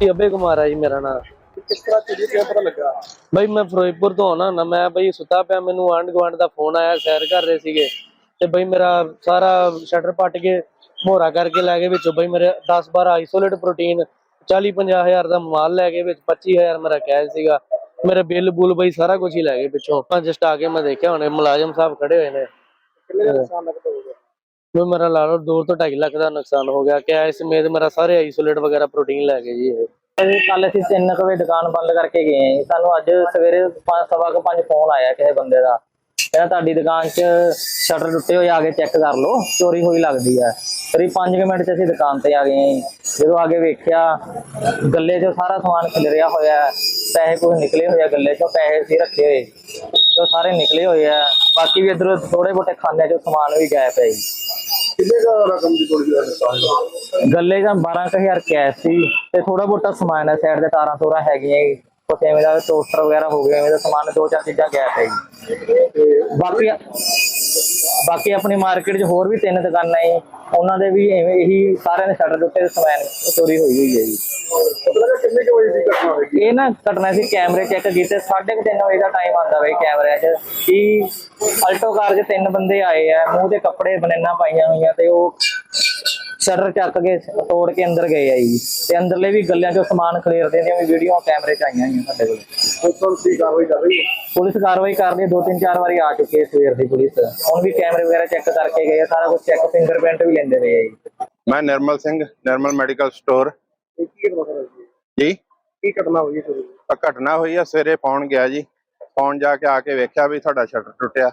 ਅਬੇ ਕੁਮਾਰ ਆ ਜੀ ਮੇਰਾ ਨਾਮ ਕਿਸ ਤਰ੍ਹਾਂ ਚੋਰੀ ਕਿਵੇਂ ਪਤਾ ਲੱਗਾ? ਬਈ ਮੈਂ ਫਿਰੋਜ਼ਪੁਰ ਤੋਂ ਆਉਣਾ ਨਾ ਮੈਂ ਬਈ ਸੁੱਤਾ ਪਿਆ ਮੈਨੂੰ ਆਂਢ ਗੁਆਂਢ ਦਾ ਫੋਨ ਆਇਆ ਸੈਰ ਕਰ ਰਹੇ ਸੀਗੇ। ਤੇ ਬਈ ਮੇਰਾ ਸਾਰਾ ਸ਼ਟਰ ਪੱਟ ਕੇ ਮੋਹਰਾ ਕਰਕੇ ਲੈ ਗਏ ਵਿੱਚੋਂ। ਬਈ ਮੇਰੇ 10 12 ਆਈਸੋਲੇਟ ਪ੍ਰੋਟੀਨ 40 50 ਹਜ਼ਾਰ ਦਾ ਮਾਲ ਲੈ ਗਏ ਵਿੱਚ 25000 ਮੇਰਾ ਕੈਸ਼ ਸੀਗਾ। ਮੇਰਾ ਬਿੱਲ ਬੁੱਲ ਬਈ ਸਾਰਾ ਕੁਝ ਹੀ ਲੈ ਗਏ ਪਿੱਛੋਂ ਜਸਟ ਆ ਕੇ ਮੈਂ ਦੇਖਿਆ ਹੁਣੇ ਮੁਲਾਜ਼ਮ ਸਾਹਿਬ ਖੜੇ ਹੋਏ ਨੇ। ਕਿੰਨੇ ਦਾ ਨੁਕਸਾਨ ਲੱਗਦਾ ਹੋਊਗਾ ਮੇਰਾ ਲਾ ਲਓ 2 ਤੋਂ 2.5 ਲੱਖ ਦਾ ਨੁਕਸਾਨ ਹੋ ਗਿਆ। ਕੈਸ਼ ਸਮੇਤ ਮੇਰਾ ਸਾਰੇ ਆਈਸੋਲੇਟ ਵਗੈਰਾ ਪ੍ਰੋਟੀਨ ਲੈ ਗਏ ਜੀ ਇਹ? ਕੱਲ ਅਸੀਂ 3 ਵਜੇ ਦੁਕਾਨ ਬੰਦ ਕਰਕੇ ਗਏ ਹਾਂ ਜੀ। ਸਾਨੂੰ ਅੱਜ ਸਵੇਰੇ ਪੰਜ, ਸਵਾ ਕੁ, ਪੰਜ ਫੋਨ ਆਇਆ ਕਿਸੇ ਬੰਦੇ ਦਾ। ਕਹਿੰਦਾ ਤੁਹਾਡੀ ਦੁਕਾਨ 'ਚ ਸ਼ਟਰ ਟੁੱਟੇ ਹੋਏ ਆ ਕੇ ਚੈੱਕ ਕਰ ਲਓ, ਚੋਰੀ ਹੋਈ ਲੱਗਦੀ ਹੈ ਕਰੀਬ 5 ਮਿੰਟ 'ਚ ਅਸੀਂ ਦੁਕਾਨ ਤੇ ਆ ਗਏ ਹਾਂ ਜੀ। ਜਦੋਂ ਆ ਕੇ ਵੇਖਿਆ, ਗੱਲੇ 'ਚੋਂ ਸਾਰਾ ਸਮਾਨ ਖਿਲਰਿਆ ਹੋਇਆ ਹੈ। ਪੈਸੇ ਕੋਈ ਨਿਕਲੇ ਹੋਏ ਆ, ਗੱਲੇ 'ਚੋਂ ਪੈਸੇ ਸੀ ਰੱਖੇ ਹੋਏ। ਤੇ ਉਹ ਸਾਰੇ ਨਿਕਲੇ ਹੋਏ ਆ। ਬਾਕੀ ਵੀ ਇਧਰ ਥੋੜੇ ਬੋਟੇ ਖਾਨੇ 'ਚੋਂ ਸਮਾਨ ਵੀ ਗਾਇਬ ਹੈ ਜੀ। ਕਿੰਨੇ ਦਾ ਰਕਮ ਦੀ ਚੋਰੀ ਦਾ ਨੁਕਸਾਨ ਹੋਇਆ? ਗੱਲੇ ਜਾਂ 12000 ਕੈਸ਼ ਸੀ ਤੇ ਥੋੜਾ ਬੋਟਾ ਸਮਾਨ ਹੈ ਸਾਈਡ ਦੇ ਤਾਰਾਂ ਤੋਰਾਂ ਹੈਗੀਆਂ ਜੀ ਕੁਛ ਐਵੇਂ ਦਾ ਟੋਸਟਰ ਵਗੈਰਾ ਹੋ ਗਏ ਐਵੇਂ ਦਾ ਸਮਾਨ ਦੋ ਚਾਰ ਚੀਜ਼ਾਂ ਗੈਪ ਹੈ ਜੀ ਤੇ ਬਾਕੀ ਬਾਕੀ ਆਪਣੀ ਮਾਰਕੀਟ 'ਚ ਹੋਰ ਵੀ ਤਿੰਨ ਦੁਕਾਨਾਂ ਹੈ ਉਹਨਾਂ ਦੇ ਵੀ ਐਵੇਂ ਇਹੀ ਸਾਰਿਆਂ ਦੇ ਸ਼ਟਰ ਟੁੱਟੇ ਤੇ ਸਮਾਨ ਚੋਰੀ ਹੋਈ ਹੋਈ ਹੈ ਜੀ। ਕਿੰਨੇ ਕੁ ਵਜੇ ਦੀ ਘਟਨਾ ਹੋਵੇਗੀ ਇਹ ਨਾ ਘਟਨਾ ਸੀ ਕੈਮਰੇ ਚੈੱਕ ਕੀਤੇ 3:30 ਵਜੇ ਦਾ ਟਾਈਮ ਆਂਦਾ ਵੇ ਕੈਮਰਿਆਂ 'ਚ ਕਿ ਅਲਟੋ ਕਾਰ 'ਚ ਤਿੰਨ ਬੰਦੇ ਆਏ ਆ ਮੂੰਹ ਤੇ ਕੱਪੜੇ ਬਨੈਨਾ ਪਾਈਆਂ ਹੋਈਆਂ ਤੇ ਉਹ ਸ਼ਟਰ ਚੱਕ ਕੇ ਤੋੜ ਕੇ ਅੰਦਰ ਗਏ ਆ ਜੀ। ਤੇ ਅੰਦਰਲੇ ਵੀ ਗੱਲਿਆਂ 'ਚੋਂ ਸਮਾਨ ਖਲੇਰਦੇ ਦੀਆਂ ਵੀ ਵੀਡੀਓ ਕੈਮਰੇ 'ਚ ਆਈਆਂ ਹੋਈਆਂ ਸਾਡੇ ਕੋਲ। ਪੁਲਿਸ ਦੀ ਕਾਰਵਾਈ ਕਰ ਰਹੀ ਹੈ? ਪੁਲਿਸ ਕਾਰਵਾਈ ਕਰਦੀ ਹੈ, ਦੋ ਤਿੰਨ ਚਾਰ ਵਾਰੀ ਆ ਚੁੱਕੀ ਹੈ ਸਵੇਰ ਦੀ ਪੁਲਿਸ। ਹੁਣ ਵੀ ਕੈਮਰੇ ਵਗੈਰਾ ਚੈੱਕ ਕਰਕੇ ਗਏ ਆ, ਸਾਰਾ ਕੁਝ ਚੈੱਕ ਫਿੰਗਰਪ੍ਰਿੰਟ ਵੀ ਲੈਂਦੇ ਰਹੇ ਆ ਜੀ। ਮੈਂ ਨਿਰਮਲ ਸਿੰਘ ਨਿਰਮਲ ਮੈਡੀਕਲ ਸਟੋਰ। ਇਹ ਕੀ ਘਟਨਾ ਹੋਈ ਜੀ? ਕੀ ਘਟਨਾ ਹੋਈ ਦੀ? ਆ ਘਟਨਾ ਹੋਈ ਆ ਸਵੇਰੇ ਫੋਨ ਗਿਆ ਜੀ। ਫੋਨ ਜਾ ਕੇ ਆ ਕੇ ਵੇਖਿਆ ਵੀ ਤੁਹਾਡਾ ਸ਼ਟਰ ਟੁੱਟਿਆ।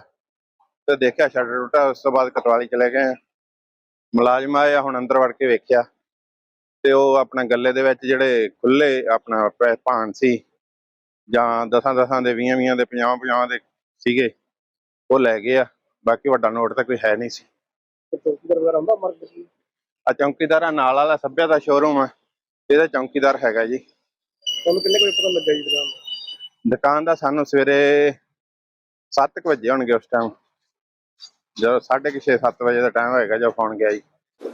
ਤੇ ਦੇਖਿਆ ਸ਼ਟਰ ਟੁੱਟਾ ਉਸ ਤੋਂ ਬਾਅਦ ਕਟਵਾਲੀ ਚਲੇ ਗਏ। ਮੁਲਾਜ਼ਮ ਆਏ ਆ, ਹੁਣ ਅੰਦਰ ਵੜ ਕੇ ਵੇਖਿਆ। ਤੇ ਉਹ ਆਪਣਾ ਗੱਲੇ ਦੇ ਵਿੱਚ ਜਿਹੜੇ ਖੁੱਲੇ ਆਪਣਾ ਭਾਣ ਸੀ ਜਾਂ ਦਸਾਂ ਦਸਾਂ ਦੇ 20 20 ਦੇ 50 50 ਦੇ ਸੀਗੇ ਉਹ ਲੈ ਗਏ ਆ। ਬਾਕੀ ਵੱਡਾ ਨੋਟ ਤਾਂ ਕੋਈ ਹੈ ਨਹੀਂ ਸੀ। ਚੌਕੀਦਾਰ ਵਗੈਰਾ ਹੁੰਦਾ ਆ ਚੌਂਕੀਦਾਰ ਨਾਲ ਵਾਲਾ ਸੱਭਿਆ ਦਾ ਸ਼ੋਰੂਮ ਆ। ਇਹਦਾ ਚੌਂਕੀਦਾਰ ਹੈਗਾ ਜੀ। ਤੁਹਾਨੂੰ ਕਿੰਨੇ ਕੁ ਵਜੇ ਪਤਾ ਲੱਗਾ ਜੀ ਦੁਕਾਨ ਦਾ? ਦੁਕਾਨ ਦਾ ਸਾਨੂੰ ਸਵੇਰੇ 7 ਵਜੇ ਹੋਣਗੇ ਉਸ ਟਾਈਮ ਜਦੋਂ 6:30 7 ਵਜੇ ਦਾ ਟਾਈਮ ਹੋਏਗਾ ਜਦੋਂ ਫੋਨ ਗਿਆ ਜੀ।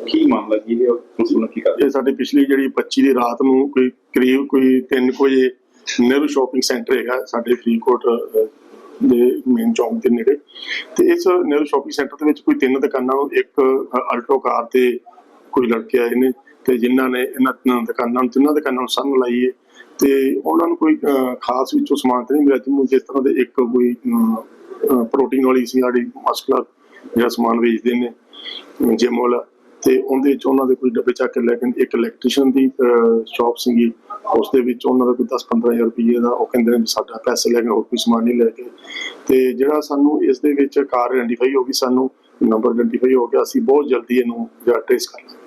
ਕੀ ਮਾਮਲਾ ਕੀ ਹੈ? ਉਸ ਨੂੰ ਕੀ ਕਰਦੇ? ਇਹ ਸਾਡੇ ਪਿਛਲੀ ਜਿਹੜੀ 25 ਦੀ ਰਾਤ ਨੂੰ ਕੋਈ ਕਰੀਬ ਕੋਈ 3 ਵਜੇ ਨਹਿਰੂ ਸ਼ਾਪਿੰਗ ਸੈਂਟਰ ਹੈਗਾ ਸਾਡੇ ਫਰੀਦਕੋਟ ਦੇ ਮੇਨ ਚੌਂਕ ਦੇ ਨੇੜੇ। ਤੇ ਇਸ ਨਹਿਰੂ ਸ਼ਾਪਿੰਗ ਸੈਂਟਰ ਦੇ ਵਿੱਚ ਕੋਈ ਤਿੰਨ ਦੁਕਾਨਾਂ ਨੂੰ ਇੱਕ ਅਲਟੋ ਕਾਰ ਤੇ ਕੋਈ ਲੜਕੇ ਆਏ ਨੇ ਤੇ ਜਿਨ੍ਹਾਂ ਨੇ ਇਹਨਾਂ ਤਿੰਨਾਂ ਦੁਕਾਨਾਂ ਨੂੰ ਤਿੰਨਾਂ ਦੁਕਾਨਾਂ ਨੂੰ ਸੰਨ ਲਾਈ ਹੈ। ਤੇ ਉਹਨਾਂ ਨੂੰ ਕੋਈ ਖਾਸ ਵਿੱਚੋਂ ਸਮਾਨ ਤੇ ਨਹੀਂ ਮਿਲਿਆ। ਜਿਹਨੂੰ ਜਿਸ ਤਰ੍ਹਾਂ ਦੇ ਇੱਕ ਕੋਈ ਪ੍ਰੋਟੀਨ ਵਾਲੀ ਸੀ ਸਾਡੀ ਮਸਕੂਲਰ ਜਿਹੜਾ ਸਮਾਨ ਵੇਚਦੇ ਨੇ ਜਿਮ ਵਾਲਾ ਤੇ ਉਹਦੇ ਵਿੱਚ ਉਹਨਾਂ ਦੇ ਕੋਈ ਡੱਬੇ ਚੱਕ ਕੇ ਲੈ ਕੇ, ਇੱਕ ਇਲੈਕਟ੍ਰੀਸ਼ੀਅਨ ਦੀ ਸ਼ਾਪ ਸੀਗੀ ਉਸ ਦੇ ਵਿੱਚ ਉਹਨਾਂ ਦਾ ਕੋਈ 10-15000 ਰੁਪਏ ਦਾ, ਉਹ ਕਹਿੰਦੇ ਨੇ ਸਾਡਾ ਪੈਸੇ ਲੈ ਕੇ, ਹੋਰ ਕੋਈ ਸਮਾਨ ਨਹੀਂ ਲੈ ਕੇ। ਤੇ ਜਿਹੜਾ ਸਾਨੂੰ ਇਸ ਦੇ ਵਿੱਚ ਕਾਰ ਆਇਡੈਂਟੀਫਾਈ ਹੋ ਗਈ, ਸਾਨੂੰ ਨੰਬਰ ਆਇਡੈਂਟੀਫਾਈ ਹੋ ਗਿਆ, ਅਸੀਂ ਬਹੁਤ ਜਲਦੀ ਇਹਨੂੰ ਜਿਹੜਾ ਟ੍ਰੇਸ ਕਰ ਲਾਂਗੇ